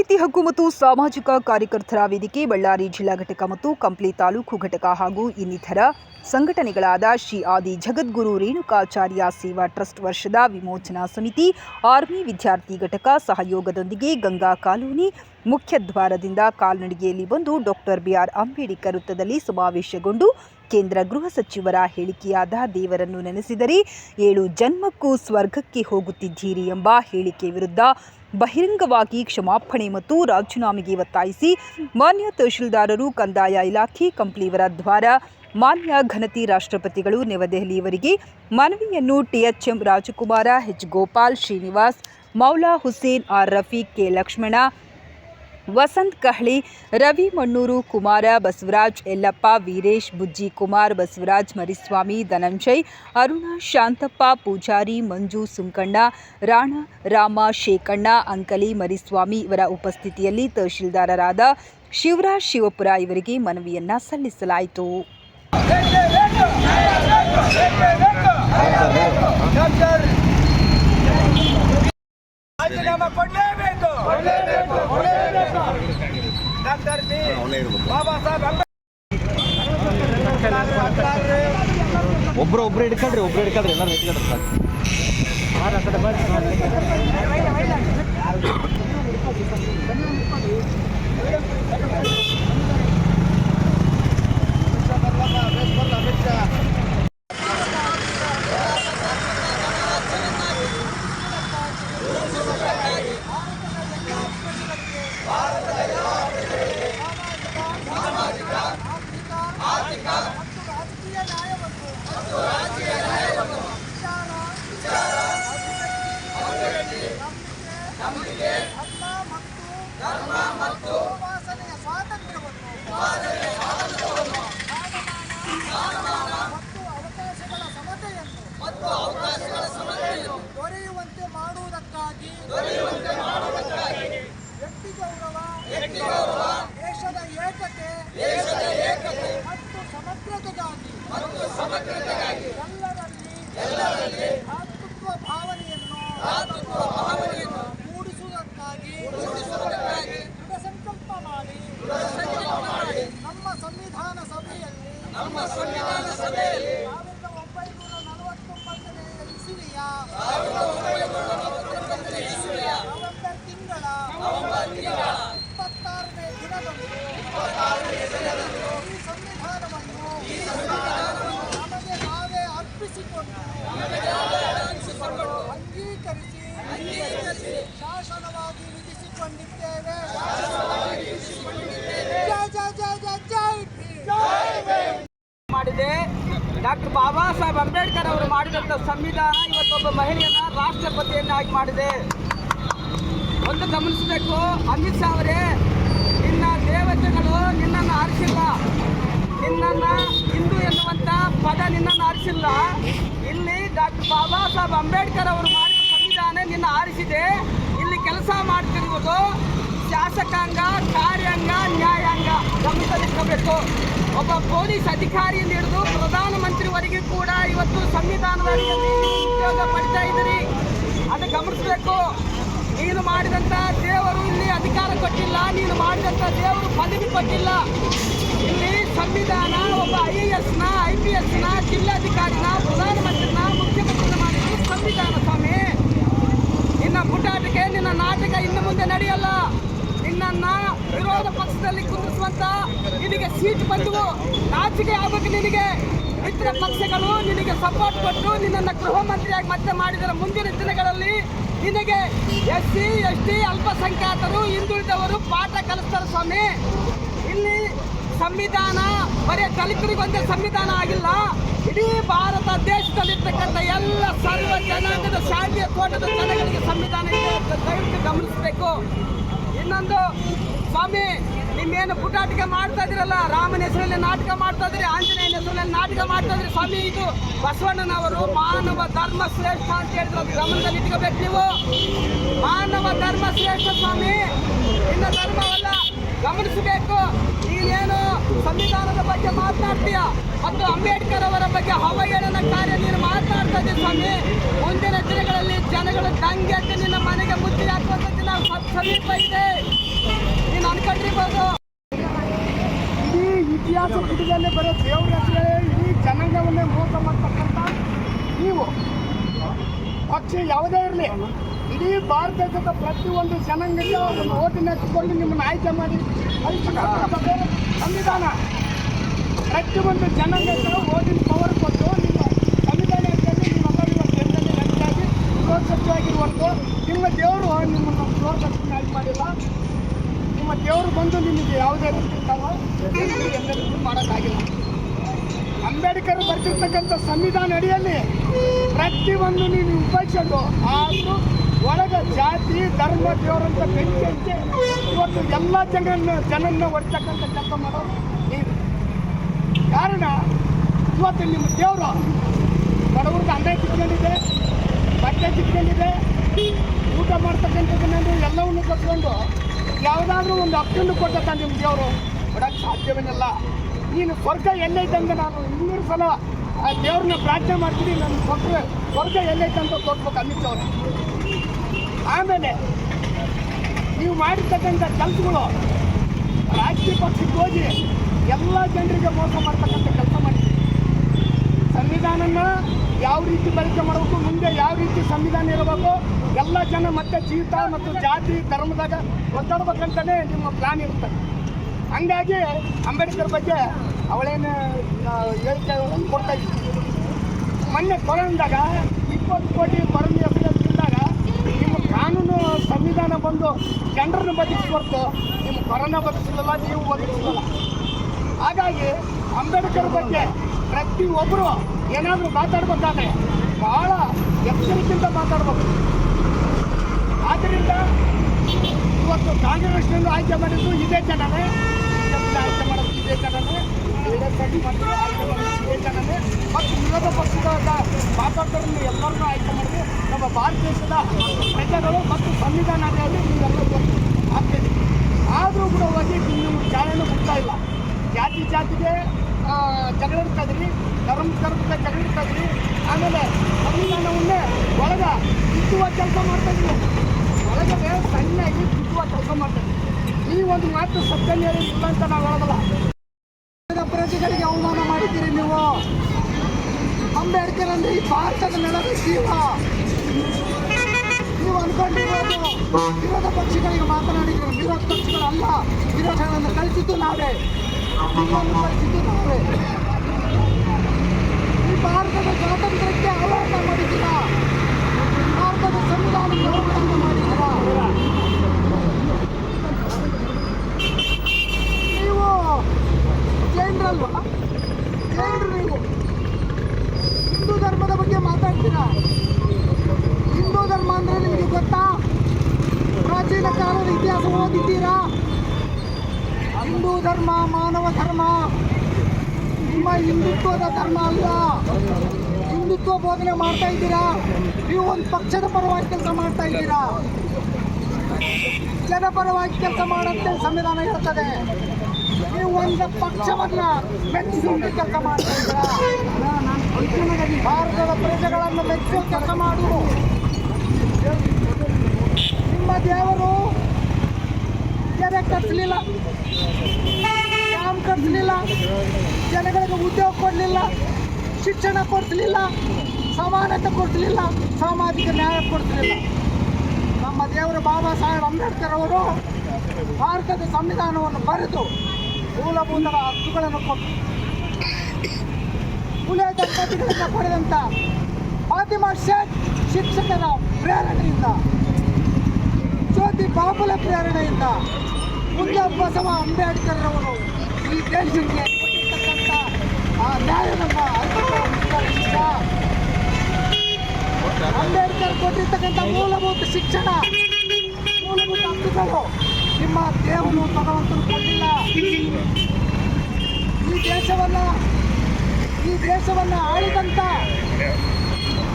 ಮಾಹಿತಿ ಹಕ್ಕು ಮತ್ತು ಸಾಮಾಜಿಕ ಕಾರ್ಯಕರ್ತರ ವೇದಿಕೆ, ಬಳ್ಳಾರಿ ಜಿಲ್ಲಾ ಘಟಕ ಮತ್ತು ಕಂಪ್ಲಿ ತಾಲೂಕು ಘಟಕ ಹಾಗೂ ಇನ್ನಿತರ ಸಂಘಟನೆಗಳಾದ ಶ್ರೀ ಆದಿ ಜಗದ್ಗುರು ರೇಣುಕಾಚಾರ್ಯ ಸೇವಾ ಟ್ರಸ್ಟ್ ವರ್ಷದ ವಿಮೋಚನಾ ಸಮಿತಿ, ಆರ್ಮಿ ವಿದ್ಯಾರ್ಥಿ ಘಟಕ ಸಹಯೋಗದೊಂದಿಗೆ ಗಂಗಾ ಕಾಲೋನಿ ಮುಖ್ಯದ್ವಾರದಿಂದ ಕಾಲ್ನಡಿಗೆಯಲ್ಲಿ ಬಂದು ಡಾಕ್ಟರ್ ಬಿಆರ್ ಅಂಬೇಡ್ಕರ್ ವೃತ್ತದಲ್ಲಿ ಸಮಾವೇಶಗೊಂಡು ಕೇಂದ್ರ ಗೃಹ ಸಚಿವರ ಹೇಳಿಕೆಯಾದ ದೇವರನ್ನು ನೆನೆಸಿದರೆ ಏಳು ಜನ್ಮಕ್ಕೂ ಸ್ವರ್ಗಕ್ಕೆ ಹೋಗುತ್ತಿದ್ದೀರಿ ಎಂಬ ಹೇಳಿಕೆ ವಿರುದ್ಧ ಬಹಿರಂಗವಾಗಿ ಕ್ಷಮಾಪಣೆ ಮತ್ತು ರಾಜೀನಾಮೆಗೆ ಒತ್ತಾಯಿಸಿ ಮಾನ್ಯ ತಹಶೀಲ್ದಾರರು, ಕಂದಾಯ ಇಲಾಖೆ ಕಂಪ್ಲಿಯವರ ದ್ವಾರ, ಮಾನ್ಯ ಘನತಿ ರಾಷ್ಟ್ರಪತಿಗಳು ನವದೆಹಲಿಯವರಿಗೆ ಮನವಿಯನ್ನು THM Rajakumara H Gopal Srinivas, Moula Hussain R Rafiq K Lakshmana Vasanth Kahali Ravi Mannur, Kumara Basavaraj, Yallappa Veeresh, Bujji Kumar, Basavaraj Mariswamy, Dhananjay, Aruna Shantappa, Poojari, Manju Sunkanna, Rana Rama Shekhanna, Ankali Mariswamy ಇವರ ಉಪಸ್ಥಿತಿಯಲ್ಲಿ ತಹಶೀಲ್ದಾರರಾದ ಶಿವರಾಜ್ ಶಿವಪುರ ಇವರಿಗೆ ಮನವಿಯನ್ನ ಸಲ್ಲಿಸಲಾಯಿತು. ಕೊಡಲೇಬೇಕು. ಒಬ್ರು ಒಬ್ರು ಹಿಡ್ಕೊಳ್ರಿ ಒಬ್ರು ಹಿಡ್ಕೊಳ್ರಿ ಎಲ್ಲರೂ ಹಿಡ್ಕೊಳ್ರಿ ಸರ್ ಧರ್ಮ ಮಾಡಿದಂಥ ಸಂವಿಧಾನ ಇವತ್ತೊಬ್ಬ ಮಹಿಳೆಯನ್ನ ರಾಷ್ಟ್ರಪತಿಯನ್ನಾಗಿ ಮಾಡಿದೆ. ಒಂದು ಗಮನಿಸಬೇಕು, ಅಮಿತ್ ಶಾ ಅವರೇ, ನಿನ್ನ ದೇವತೆಗಳು ನಿನ್ನನ್ನು ಆರಿಸಿಲ್ಲ ನಿನ್ನನ್ನು ಹಿಂದೂ ಎನ್ನುವಂತ ಪದ ನಿನ್ನನ್ನು ಆರಿಸಿಲ್ಲ ಇಲ್ಲಿ ಡಾಕ್ಟರ್ ಬಾಬಾ ಸಾಹೇಬ್ ಅಂಬೇಡ್ಕರ್ ಅವರು ಮಾಡಿದ ಸಂವಿಧಾನ ನಿನ್ನ ಆರಿಸಿದೆ ಇಲ್ಲಿ ಕೆಲಸ ಮಾಡ್ತಿರುವುದು ಶಾಸಕಾಂಗ, ಕಾರ್ಯಾಂಗ, ನ್ಯಾಯಾಂಗ. ಗಮನದಲ್ಲಿಟ್ಕೋಬೇಕು ಒಬ್ಬ ಪೊಲೀಸ್ ಅಧಿಕಾರಿಯಿಂದ ಹಿಡಿದು ಪ್ರಧಾನಮಂತ್ರಿವರೆಗೂ ಕೂಡ ಇವತ್ತು ಸಂವಿಧಾನದ ಉದ್ಯೋಗ ಪಡಿತಾ ಇದ್ದೀರಿ. ಅದು ಗಮನಿಸಬೇಕು. ನೀನು ಮಾಡಿದಂಥ ದೇವರು ಇಲ್ಲಿ ಅಧಿಕಾರ ಕೊಟ್ಟಿಲ್ಲ. ನೀನು ಮಾಡಿದಂಥ ದೇವರು ಪದವಿ ಕೊಟ್ಟಿಲ್ಲ. ಇಲ್ಲಿ ಸಂವಿಧಾನ ಒಬ್ಬ ಐ ಎ ಎಸ್ನ, ಐ ಪಿ ಎಸ್ನ, ಜಿಲ್ಲಾಧಿಕಾರಿನ, ಪ್ರಧಾನಮಂತ್ರಿನ, ಮುಖ್ಯಮಂತ್ರಿನ ಮಾಡಿದ್ದು ಸಂವಿಧಾನ ಸ್ವಾಮಿ. ನಿನ್ನ ಪುಟಾಟಿಕೆ ನಿನ್ನ ನಾಟಕ ಇನ್ನು ಮುಂದೆ ನಡೆಯಲ್ಲ. ನಿನ್ನನ್ನ ವಿರೋಧ ಪಕ್ಷದಲ್ಲಿ ಕುಂದಿಸುವಂತ ನಿನಗೆ ಸೀಟ್ ಬಂದವು ನಾಚಿಕೆ ಆಗಬೇಕು ನಿನಗೆ ಮಿತ್ರ ಪಕ್ಷಗಳು ನಿನಗೆ ಸಪೋರ್ಟ್ ಕೊಟ್ಟು ನಿನ್ನನ್ನು ಗೃಹ ಮಂತ್ರಿಯಾಗಿ ಮತ್ತೆ ಮಾಡಿದರೆ ಮುಂದಿನ ದಿನಗಳಲ್ಲಿ ನಿನಗೆ ಎಸ್ ಸಿ, ಎಸ್ ಟಿ, ಅಲ್ಪಸಂಖ್ಯಾತರು, ಹಿಂದುಳಿದವರು ಪಾಠ ಕಲಿಸ್ತಾರೆ ಸ್ವಾಮಿ. ಇಲ್ಲಿ ಸಂವಿಧಾನ, ಬರೀ ದಲಿತರಿಗೊಂದೇ ಸಂವಿಧಾನ ಆಗಿಲ್ಲ. ಇಡೀ ಭಾರತ ದೇಶದಲ್ಲಿರ್ತಕ್ಕಂಥ ಎಲ್ಲ ಸರ್ವ ಜನಾಂಗದ ಶಾಂತಿಯ ತೋಟದ ಜನಗಳಿಗೆ ಸಂವಿಧಾನ ದಯವಿಟ್ಟು ಗಮನಿಸಬೇಕು. ಇನ್ನೊಂದು, ಸ್ವಾಮಿ, ನಿಮ್ಮೇನು ಪುಟಾಟಿಕೆ ಮಾಡ್ತಾ ಇದ್ರಲ್ಲ ರಾಮನ ಹೆಸರಲ್ಲಿ ನಾಟಕ ಮಾಡ್ತಾ ಇದ್ರಿ ಆಂಜನೇಯನ ಹೆಸರಲ್ಲಿ ನಾಟಕ ಮಾಡ್ತಾ ಇದ್ರಿ ಸ್ವಾಮಿ, ಇದು ಬಸವಣ್ಣನವರು ಮಾನವ ಧರ್ಮ ಶ್ರೇಷ್ಠ ಅಂತ ಹೇಳಿದ್ರು. ಗಮನದಲ್ಲಿ ಇಟ್ಕೋಬೇಕು ನೀವು. ಮಾನವ ಧರ್ಮ ಶ್ರೇಷ್ಠ ಸ್ವಾಮಿ. ಇನ್ನ ಧರ್ಮವಲ್ಲ, ಗಮನಿಸಬೇಕು. ನೀನೇನು ಸಂವಿಧಾನದ ಬಗ್ಗೆ ಮಾತನಾಡ್ತೀಯ ಮತ್ತು ಅಂಬೇಡ್ಕರ್ ಅವರ ಬಗ್ಗೆ ಅವಹೇಳನ ಕಾರ್ಯ ನೀನು ಮಾತನಾಡ್ತಾ ಇದ್ದೀನಿ ಸ್ವಾಮಿ. ಮುಂದಿನ ದಿನಗಳಲ್ಲಿ ಜನಗಳು ದಂಗೆ ನಿನ್ನ ಮನೆಗೆ ಮುತ್ತಿ ಹಾಕುವಂಥದ್ದು ನಾವು ಸಮೀಪ ಇದೆ. ಇಡೀ ಇತಿಹಾಸ ಪುಟದಲ್ಲೇ ಬರೋ ದೇವ್ರ ಹೆಸರೇ ಇಡೀ ಜನಾಂಗವನ್ನೇ ಮೋಸ ಮಾಡ್ತಕ್ಕಂಥ ನೀವು ಪಕ್ಷ ಯಾವುದೇ ಇರಲಿ ಇಡೀ ಭಾರತ ದೇಶದ ಪ್ರತಿಯೊಂದು ಜನಾಂಗಕ್ಕೆ ಒಂದು ಓಟಿನ ಹಚ್ಚಿಕೊಂಡು ನಿಮ್ಮನ್ನು ಆಯ್ಕೆ ಮಾಡಿ ಸಂವಿಧಾನ ಪ್ರತಿಯೊಂದು ಜನಾಂಗಕ್ಕೆ ಓಟಿನ ಪವರ್ ಕೊಟ್ಟು ನಿಮ್ಮ ಸಂವಿಧಾನ ಇವತ್ತು ಗೃಹ ಸಚಿವರಾಗಿರುವಂಥ ನಿಮ್ಮ ದೇವರು ನಿಮ್ಮನ್ನು ಗೃಹ ಸಚಿವ ಆಯ್ಕೆ ಮಾಡಿಲ್ಲ ದೇವರು ಬಂದು ನಿಮಗೆ ಯಾವುದೇ ರೀತಿ ಎಲ್ಲರಿಗೂ ಮಾಡೋಕ್ಕಾಗಿಲ್ಲ. ಅಂಬೇಡ್ಕರ್ ಬರ್ತಿರ್ತಕ್ಕಂಥ ಸಂವಿಧಾನ ಅಡಿಯಲ್ಲಿ ಪ್ರತಿಯೊಂದು ನೀನು ಉಪಯೋಗಿಸೋದು ಆದರೂ ಒಳಗ ಜಾತಿ, ಧರ್ಮ ದೇವರಂತ ಬೆಂಕಿ ಹಚ್ಚಿ ಇವತ್ತು ಎಲ್ಲ ಜನರನ್ನ ಜನನ್ನ ಹೊಡ್ತಕ್ಕಂಥ ಕೆಲಸ ಮಾಡೋದು ನೀನು. ಕಾರಣ ಇವತ್ತು ನಿಮ್ಮ ದೇವರು ಬಡವ್ರಿಗೆ ಅನ್ನ ತಿಳ್ಕೊಂಡಿದೆ ಬಟ್ಟೆ ಕಿತ್ಕೊಂಡಿದೆ ಊಟ ಮಾಡ್ತಕ್ಕಂಥದ್ದನ್ನು ಎಲ್ಲವನ್ನು ಕಟ್ಕೊಂಡು ಯಾವುದಾದ್ರೂ ಒಂದು ಹಕ್ಕನ್ನು ಕೊಟ್ಟ ನಿಮ್ಮ ದೇವರು ಕೊಡಕ್ಕೆ ಸಾಧ್ಯವೇನಲ್ಲ. ನೀನು ಸ್ವರ್ಗ ಎಲ್ಲೈತೆ ಅಂತ ನಾನು ಇನ್ನೂರು ಸಲ ಆ ದೇವ್ರನ್ನ ಪ್ರಾರ್ಥನೆ ಮಾಡ್ತೀನಿ, ನನ್ನ ಸ್ವರ್ಗ ಸ್ವರ್ಗ ಎಲ್ಲೈತಂತ ಅಂತ ತೋರ್ಸ್ಬೇಕು ಅಮಿತ್ ಅವರು. ಆಮೇಲೆ ನೀವು ಮಾಡಿರ್ತಕ್ಕಂಥ ಕೆಲಸಗಳು ರಾಜಕೀಯ ಪಕ್ಷಕ್ಕೆ ಹೋಗಿ ಎಲ್ಲ ಜನರಿಗೆ ಮೋಸ ಮಾಡ್ತಕ್ಕಂಥ ಕೆಲಸ ಮಾಡ್ತೀವಿ. ಸಂವಿಧಾನನ ಯಾವ ರೀತಿ ಬಳಕೆ ಮಾಡಬೇಕು, ಮುಂದೆ ಯಾವ ರೀತಿ ಸಂವಿಧಾನ ಇರಬೇಕು, ಎಲ್ಲ ಜನ ಮತ್ತೆ ಜೀವಿತ ಮತ್ತು ಜಾತಿ, ಧರ್ಮದಾಗ ಒದ್ದಾಡ್ಬೇಕಂತಲೇ ನಿಮ್ಮ ಪ್ಲಾನ್ ಇರುತ್ತೆ. ಹಂಗಾಗಿ ಅಂಬೇಡ್ಕರ್ ಬಗ್ಗೆ ಅವಳೇನು ಹೇಳಿಕೆ ಕೊಡ್ತಾ ಇದ್ದೀವಿ ಮೊನ್ನೆ ಕೊರೋನಾದಾಗ ಇಪ್ಪತ್ತು ಕೋಟಿ ಕೊರೋನಾ ಎಫ್ಎಸ್ದಾಗ ನಿಮ್ಮ ಕಾನೂನು ಸಂವಿಧಾನ ಬಂದು ಜನರನ್ನು ಬದುಕಿಸ್ಕೊಡ್ತು ನಿಮ್ಮ ಕೊರೋನಾ ಬದುಕಿಸಲಿಲ್ಲ ನೀವು ಬದುಕಿಸಲಿಲ್ಲ ಹಾಗಾಗಿ ಅಂಬೇಡ್ಕರ್ ಬಗ್ಗೆ ಪ್ರತಿಯೊಬ್ಬರು ಏನಾದರೂ ಮಾತಾಡ್ಬೇಕಾದ್ರೆ ಬಹಳ ಎಚ್ಚರಿಕೆಯಿಂದ ಮಾತಾಡ್ಬೇಕು. ಆದ್ದರಿಂದ ಇವತ್ತು ಕಾಂಗ್ರೆಸ್ನಿಂದ ಆಯ್ಕೆ ಮಾಡಿದ್ದು ಇದೇ ಜನನೇ. ಆಯ್ಕೆ ಮಾಡೋದು ಇದೇ ಜನನೇ. ಆಯ್ಕೆ ಮಾಡೋದು ಮತ್ತು ವಿರೋಧ ಪಕ್ಷದ ಮಾತಾಡೋರನ್ನು ಎಲ್ಲರನ್ನೂ ಆಯ್ಕೆ ಮಾಡಿದ್ರು ನಮ್ಮ ಭಾರತ ದೇಶದ ಪ್ರಜೆಗಳು ಮತ್ತು ಸಂವಿಧಾನದಲ್ಲಿ ನೀವೆಲ್ಲರೂ ಆಗ್ತಿದೆ ಆದರೂ ಕೂಡ ಹೋಗಿ ನಿಮ್ಮ ಚಾಲನೆ ಮುಗ್ತಾ ಇಲ್ಲ. ಜಾತಿ ಜಾತಿಗೆ ಜಗಳ ಧರ್ಮ ಧರ್ಮಕ್ಕೆ ಜಗಳ ಇದ್ರಿ ಆಮೇಲೆ ಸಂವಿಧಾನವನ್ನೇ ಒಳಗ ಬಿತ್ತುವ ಕೆಲಸ ಮಾಡ್ತಾ ಇದ್ರಿ ಒಳಗಡೆ ಸಣ್ಣಾಗಿ ಬಿತ್ತುವ ಕೆಲಸ ಮಾಡ್ತಾ ಇದ್ರಿ ಈ ಒಂದು ಮಾತು ಸತ್ಯನ್ಯಾಯ ಇಲ್ಲ ಅಂತ ನಾವು ಹೇಳೋದಲ್ಲ. ಪ್ರಜೆಗಳಿಗೆ ಅವಮಾನ ಮಾಡಿದ್ದೀರಿ ನೀವು. ಅಂಬೇಡ್ಕರ್ ಅಂದ್ರೆ ಈ ಭಾರತದ ನೆಲದ ಜೀವ. ನೀವು ಅನ್ಕೊಂಡಿರೋದು ವಿರೋಧ ಪಕ್ಷಗಳಿಗೆ ಮಾತನಾಡಿದ್ರು ವಿರೋಧ ಪಕ್ಷಗಳಲ್ಲ. ವಿರೋಧಗಳನ್ನು ಕಲಿಸಿದ್ದು ನಾವೇ. ಭಾರತದ ಸ್ವಾತಂತ್ರ್ಯಕ್ಕೆ ಅವಮಾನ ಮಾಡಿದ್ದೀರಾ? ಭಾರತದ ಸಂವಿಧಾನಕ್ಕೆ ಅವಮಾನ ಮಾಡಿದ್ದೀರಾ ನೀವು ಜೈನರಲ್ವಾ ಜೈನರು ನೀವು ಹಿಂದೂ ಧರ್ಮದ ಬಗ್ಗೆ ಮಾತಾಡ್ತೀರಾ ಹಿಂದೂ ಧರ್ಮ ಅಂದ್ರೆ ನಿಮಗೆ ಗೊತ್ತಾ ಪ್ರಾಚೀನ ಕಾಲದ ಇತಿಹಾಸ ಓದಿದ್ದೀರಾ ಹಿಂದೂ ಧರ್ಮ ಮಾನವ ಧರ್ಮ ನಿಮ್ಮ ಹಿಂದುತ್ವದ ಧರ್ಮ ಅಲ್ಲ ಹಿಂದುತ್ವ ಬೋಧನೆ ಮಾಡ್ತಾ ಇದ್ದೀರಾ? ನೀವು ಒಂದು ಪಕ್ಷದ ಪರವಾಗಿ ಕೆಲಸ ಮಾಡ್ತಾ ಇದ್ದೀರಾ? ಜನಪರವಾಗಿ ಕೆಲಸ ಮಾಡುತ್ತೆ ಸಂವಿಧಾನ ಹೇಳ್ತದೆ. ನೀವು ಒಂದು ಪಕ್ಷವನ್ನ ಮೆಚ್ಚಿಸುವಂತ ಕೆಲಸ ಮಾಡ್ತಾ ಭಾರತದ ಪ್ರಜೆಗಳನ್ನು ಮೆಚ್ಚುವ ಕೆಲಸ ಮಾಡು. ನಿಮ್ಮ ದೇವರು ಕೆರೆ ಕಟ್ಟಲಿಲ್ಲ ಡ್ಯಾಮ್ ಕಟ್ಟಲಿಲ್ಲ ಜನಗಳಿಗೆ ಉದ್ಯೋಗ ಕೊಡಲಿಲ್ಲ. ಶಿಕ್ಷಣ ಕೊಡ್ತಿರ್ಲಿಲ್ಲ ಸಮಾನತೆ ಕೊಡ್ತಿರ್ಲಿಲ್ಲ ಸಾಮಾಜಿಕ ನ್ಯಾಯ ಕೊಡ್ತಿರ್ಲಿಲ್ಲ ನಮ್ಮ ದೇವರು ಬಾಬಾ ಸಾಹೇಬ್ ಅಂಬೇಡ್ಕರ್ ಅವರು ಭಾರತದ ಸಂವಿಧಾನವನ್ನು ಬರೆದು ಮೂಲಭೂತ ಹಕ್ಕುಗಳನ್ನು ಕೊಟ್ಟು, ಪುಲೆ ದಂಪತಿಗಳಿಂದ ಪಡೆದಂಥ ಫಾತಿಮಾ ಶೇಖ್ ಶಿಕ್ಷಕರ ಪ್ರೇರಣೆಯಿಂದ, ಜ್ಯೋತಿ ಬಾಬುಲ ಪ್ರೇರಣೆಯಿಂದ ಮುಂದೆ ಬಸವ ಅಂಬೇಡ್ಕರ್ ಅವರು ಈ ದೇಶಕ್ಕೆ ಕೊಟ್ಟಿರ್ತಕ್ಕಂಥ ಆ ನ್ಯಾಯವನ್ನು ಅರ್ಪಿಸುವ ಅಂಬೇಡ್ಕರ್ ಕೊಟ್ಟಿರ್ತಕ್ಕಂಥ ಮೂಲಭೂತ ಶಿಕ್ಷಣ, ಮೂಲಭೂತ ಹಕ್ಕುಗಳು ನಿಮ್ಮ ದೇವರು ಭಗವಂತರು ಕೊಟ್ಟಿಲ್ಲ. ಈ ದೇಶವನ್ನ ಈ ದೇಶವನ್ನ ಆಳಿದಂತ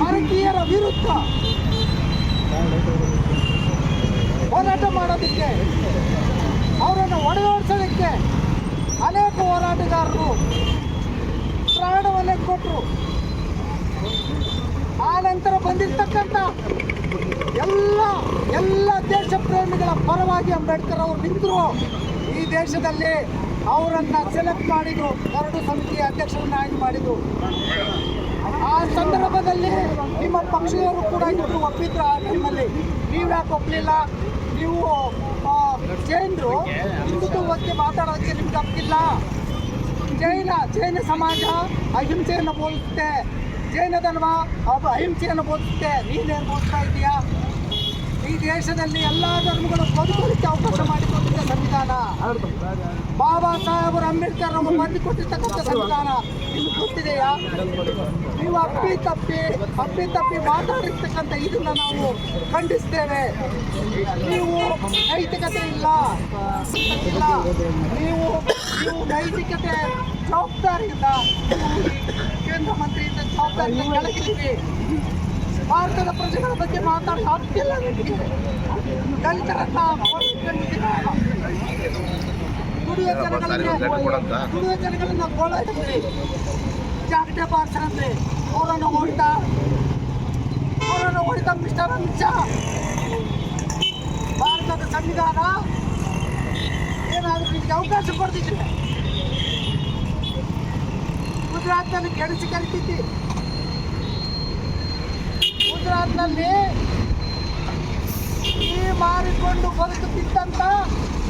ಭಾರತೀಯರ ವಿರುದ್ಧ ಹೋರಾಟ ಮಾಡೋದಕ್ಕೆ, ಅವರನ್ನು ಒಡೆದೋಡಿಸೋದಕ್ಕೆ ಅನೇಕ ಹೋರಾಟಗಾರರು ಪ್ರಾಣವನ್ನೇ ಕೊಟ್ಟರು ಆ ನಂತರ ಬಂದಿರ್ತಕ್ಕಂಥ ಎಲ್ಲ ಎಲ್ಲ ದೇಶ ಪ್ರೇಮಿಗಳ ಪರವಾಗಿ ಅಂಬೇಡ್ಕರ್ ಅವರು ನಿಂತರು. ಈ ದೇಶದಲ್ಲಿ ಅವರನ್ನ ಸೆಲೆಕ್ಟ್ ಮಾಡಿದ್ರು ಕರಡು ಸಮಿತಿಯ ಅಧ್ಯಕ್ಷರನ್ನ ಆಯ್ಕೆ ಮಾಡಿದ್ರು ಆ ಸಂದರ್ಭದಲ್ಲಿ ನಿಮ್ಮ ಪಕ್ಷದವರು ಕೂಡ ಇವತ್ತು ಒಪ್ಪಿದ್ರು ಆ ಟೈಮಲ್ಲಿ. ನೀವು ಯಾಕೆ ಒಪ್ಪಲಿಲ್ಲ ನೀವು ಜೈನರು ಬಗ್ಗೆ ಮಾತಾಡೋದಕ್ಕೆ ನಿಮ್ಗೆ ಹಕ್ಕಿಲ್ಲ. ಜೈನ ಜೈನ ಸಮಾಜ ಅಹಿಂಸೆಯನ್ನು ಬೋಧಿಸುತ್ತೆ ಜೈನ ಧರ್ಮ ಅವ ಅಹಿಂಸೆಯನ್ನು ಬೋಧಿಸುತ್ತೆ ನೀನೇನು ಬೋಧಿಸ್ತಾ ಇದೀಯಾ ಈ ದೇಶದಲ್ಲಿ ಎಲ್ಲ ಧರ್ಮಗಳು ಬದುಕಲಿಕ್ಕೆ ಅವಕಾಶ ಮಾಡಿಕೊಟ್ಟಿದ್ದ ಸಂವಿಧಾನ. ಬಾಬಾ ಸಾಹೇಬರು ಅಂಬೇಡ್ಕರ್ ಅವರು ಮಾಡಿಕೊಟ್ಟಿರ್ತಕ್ಕಂಥ ಸಂವಿಧಾನ ನಿಮ್ಗೆ ಗೊತ್ತಿದೆಯಾ? ನೀವು ಅಪ್ಪಿ ತಪ್ಪಿ ಅಪ್ಪಿ ತಪ್ಪಿ ಮಾತಾಡಿರ್ತಕ್ಕಂಥ ಇದನ್ನ ನಾವು ಖಂಡಿಸ್ತೇವೆ. ನೀವು ನೈತಿಕತೆ ಇಲ್ಲ. ಇಲ್ಲ. ನೀವು ನೀವು ನೈತಿಕತೆ ಜವಾಬ್ದಾರಿಯಿಂದ ಕೇಂದ್ರ ಮಂತ್ರಿಯಿಂದ ಜವಾಬ್ದಾರಿಯಿಂದ ಕೆಳಗಿದ್ದೀವಿ ಭಾರತದ ಪ್ರಜೆಗಳ ಬಗ್ಗೆ ಮಾತಾಡೋ ಹಕ್ಕಿಲ್ಲ ನಿಮಗೆ ದಲಿತರನ್ನ ಕೊಂದಿದ್ದೀರಾ? ದುಡಿಯೋ ಜನಗಳನ್ನ ಜನಗಳನ್ನ ಗೋಳಾಡಿದ್ರಿ ಜಾಗಟೆ ಬಾರ್ಸರಂದ್ರಿ ಅವರನ್ನು ಹೊಡಿತ ಅವರನ್ನು ಹೊಡಿತ ಮಿಸ್ಟರ್ ಅಮಿತ್ ಶಾ. ಭಾರತದ ಸಂವಿಧಾನ ಏನಾದರೂ ನಿಮಗೆ ಅವಕಾಶ ಕೊಡ್ತಿದ್ರೆ ಗುಜರಾತ್ನಲ್ಲಿ ಕೆಡಿಸಿ ಕಲಿತಿದ್ದಿ ಗುಜರಾತ್ನಲ್ಲಿ ಈ ಮಾರಿಕೊಂಡು ಬದುಕುತ್ತಿದ್ದಂಥ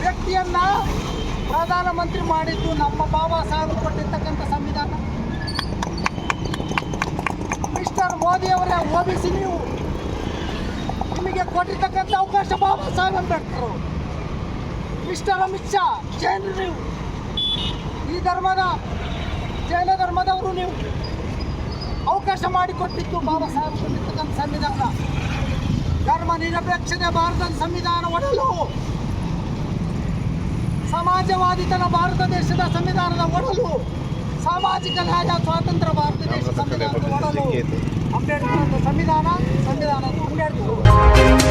ವ್ಯಕ್ತಿಯನ್ನ ಪ್ರಧಾನಮಂತ್ರಿ ಮಾಡಿದ್ದು ನಮ್ಮ ಬಾಬಾ ಸಾಹೇಬ್ ಕೊಟ್ಟಿರ್ತಕ್ಕಂಥ ಸಂವಿಧಾನ. ಮಿಸ್ಟರ್ ಮೋದಿ ಅವರೇ ಓಬಿಸಿ ನೀವು. ನಿಮಗೆ ಕೊಟ್ಟಿರ್ತಕ್ಕಂಥ ಅವಕಾಶ ಬಾಬಾ ಸಾಹೇಬ್ ಅಂಬೇಡ್ಕರ್. ಮಿಸ್ಟರ್ ಅಮಿತ್ ಶಾ ಜೈನ್ ನೀವು. ಈ ಧರ್ಮದ, ಜೈನ ಧರ್ಮದವರು ನೀವು. ಅವಕಾಶ ಮಾಡಿಕೊಟ್ಟಿದ್ದು ಬಾಬಾ ಸಾಹೇಬ್ ಕೊಟ್ಟಿರ್ತಕ್ಕಂಥ ಸಂವಿಧಾನ ಧರ್ಮ ನಿರಪೇಕ್ಷತೆ ಭಾರತದ ಸಂವಿಧಾನ ಒಡಲು ಸಮಾಜವಾದಿತನ ಭಾರತ ದೇಶದ ಸಂವಿಧಾನದ ಒಡಲು ಸಾಮಾಜಿಕ ನ್ಯಾಯ ಸ್ವಾತಂತ್ರ್ಯ ಭಾರತ ದೇಶ ಸಂವಿಧಾನದ ಒಡಲು ಅಂಬೇಡ್ಕರ್ ಸಂವಿಧಾನ ಸಂವಿಧಾನ ಅಂಬೇಡ್ಕರ್